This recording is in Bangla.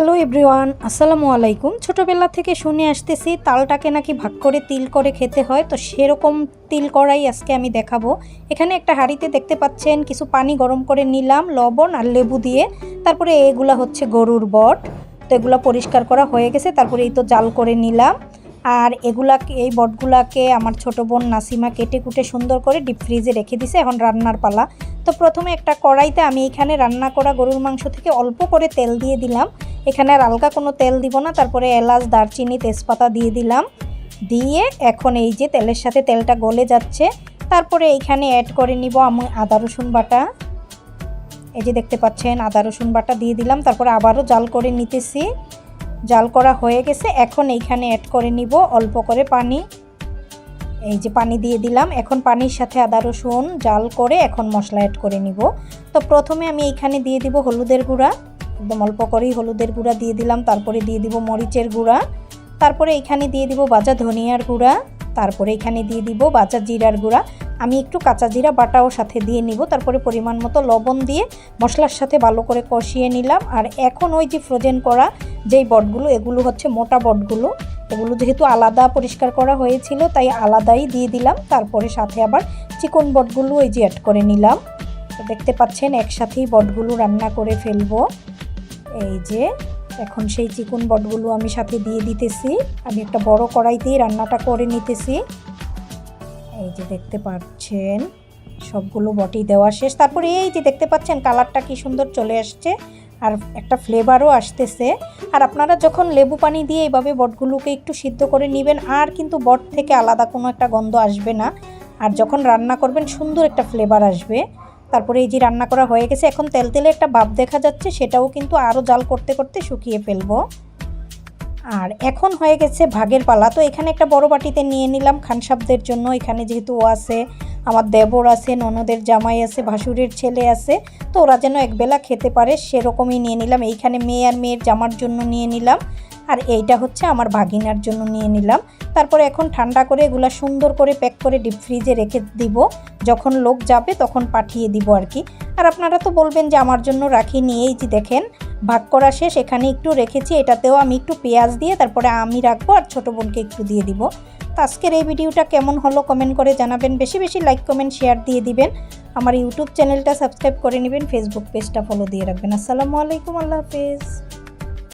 হ্যালো এভরিওয়ান, আসসালামু আলাইকুম। ছোটোবেলা থেকে শুনে আসতেছি, তালটাকে নাকি ভাগ করে তিল করে খেতে হয়, তো সেরকম তিল করাই আজকে আমি দেখাবো। এখানে একটা হাঁড়িতে দেখতে পাচ্ছেন, কিছু পানি গরম করে নিলাম, লবণ আর লেবু দিয়ে। তারপরে এগুলা হচ্ছে গরুর বট, তো এগুলা পরিষ্কার করা হয়ে গেছে, তারপরে এই তো জাল করে নিলাম। আর এগুলাকে, এই বটগুলাকে আমার ছোট বোন নাসিমা কেটে কুটে সুন্দর করে ডিপ ফ্রিজে রেখে দিছে, এখন রান্নার পালা। তো প্রথমে একটা কড়াইতে আমি এখানে রান্না করা গরুর মাংস থেকে অল্প করে তেল দিয়ে দিলাম। এখানে আর আলগা কোনো তেল দিব না, তারপরে এলাচ, দারচিনি, তেজপাতা দিয়ে দিলাম। দিয়ে এখন এই যে তেলের সাথে তেলটা গলে যাচ্ছে, তারপরে এইখানে অ্যাড করে নিব আমি আদা, রসুন বাটা। এই যে দেখতে পাচ্ছেন, আদা, রসুন বাটা দিয়ে দিলাম, তারপরে আবারও জাল করে নিতেছি। জাল করা হয়ে গেছে, এখন এইখানে অ্যাড করে নিব অল্প করে পানি। এই যে পানি দিয়ে দিলাম, এখন পানির সাথে আদা, রসুন জাল করে এখন মশলা অ্যাড করে নিব। তো প্রথমে আমি এইখানে দিয়ে দিব হলুদের গুঁড়া। একদম অল্প করেই হলুদের গুঁড়া দিয়ে দিলাম, তারপরে দিয়ে দিব মরিচের গুঁড়া, তারপরে এখানে দিয়ে দিব বাজা ধনিয়ার গুঁড়া, তারপরে এখানে দিয়ে দিব বাজা জিরার গুঁড়া। আমি একটু কাঁচা জিরা বাটাও সাথে দিয়ে নিব, তারপরে পরিমাণ মতো লবণ দিয়ে মশলার সাথে ভালো করে কষিয়ে নিলাম। আর এখন ওই যে ফ্রোজেন করা যেই বটগুলো, এগুলো হচ্ছে মোটা বটগুলো, এগুলো যেহেতু আলাদা পরিষ্কার করা হয়েছিল, তাই আলাদাই দিয়ে দিলাম। তারপরে সাথে আবার চিকন বটগুলো ওই যে অ্যাড করে নিলাম। দেখতে পাচ্ছেন, একসাথেই বটগুলো রান্না করে ফেলব। এই যে, এখন সেই চিকন বটগুলো আমি সাথে দিয়ে দিতেছি। আমি একটা বড় কড়াইতেই রান্নাটা করে নিতেছি। এই যে দেখতে পাচ্ছেন, সবগুলো বটি দেওয়া শেষ। তারপরে এই যে দেখতে পাচ্ছেন, কালারটা কি সুন্দর চলে আসছে। আর একটা ফ্লেভারও আসতেছে। আর আপনারা যখন লেবু পানি দিয়ে এইভাবে বটগুলোকে একটু সিদ্ধ করে নেবেন, আর কিন্তু বট থেকে আলাদা কোনো একটা গন্ধ আসবে না। আর যখন রান্না করবেন, সুন্দর একটা ফ্লেভার আসবে। তারপরে এই যে রান্না করা হয়ে গেছে, এখন তেল তেলে একটা ভাব দেখা যাচ্ছে, সেটাও কিন্তু আরও জাল করতে করতে শুকিয়ে ফেলব। আর এখন হয়ে গেছে ভাগের পালা। তো এখানে একটা বড় বাটিতে নিয়ে নিলাম খানসাবদের জন্য। এখানে যেহেতু ও আছে, আমার দেবর আছে, ননদের জামাই আছে, ভাসুরের ছেলে আছে, তো ওরা যেন একবেলা খেতে পারে, সেরকমই নিয়ে নিলাম। এইখানে মেয়ে আর মেয়ের জামার জন্য নিয়ে নিলাম। আর এইটা হচ্ছে আমার ভাগিনার জন্য নিয়ে নিলাম। তারপরে এখন ঠান্ডা করে এগুলা সুন্দর করে প্যাক করে ডিপ ফ্রিজে রেখে দিব। যখন লোক যাবে তখন পাঠিয়ে দিব আর কি। আর আপনারা তো বলবেন যে আমার জন্য রাখি নিয়েই যে দেখেন, ভাগ করা শেষ, এখানে একটু রেখেছি, এটাতেও আমি একটু পেঁয়াজ দিয়ে তারপরে আমি রাখব আর ছোটো বোনকে একটু দিয়ে দিব। তো আজকের এই ভিডিওটা কেমন হলো কমেন্ট করে জানাবেন, বেশি বেশি লাইক, কমেন্ট, শেয়ার দিয়ে দিবেন। আমার ইউটিউব চ্যানেলটা সাবস্ক্রাইব করে নেবেন, ফেসবুক পেজটা ফলো দিয়ে রাখবেন। আসসালামু আলাইকুম, আল্লাহ হাফেজ।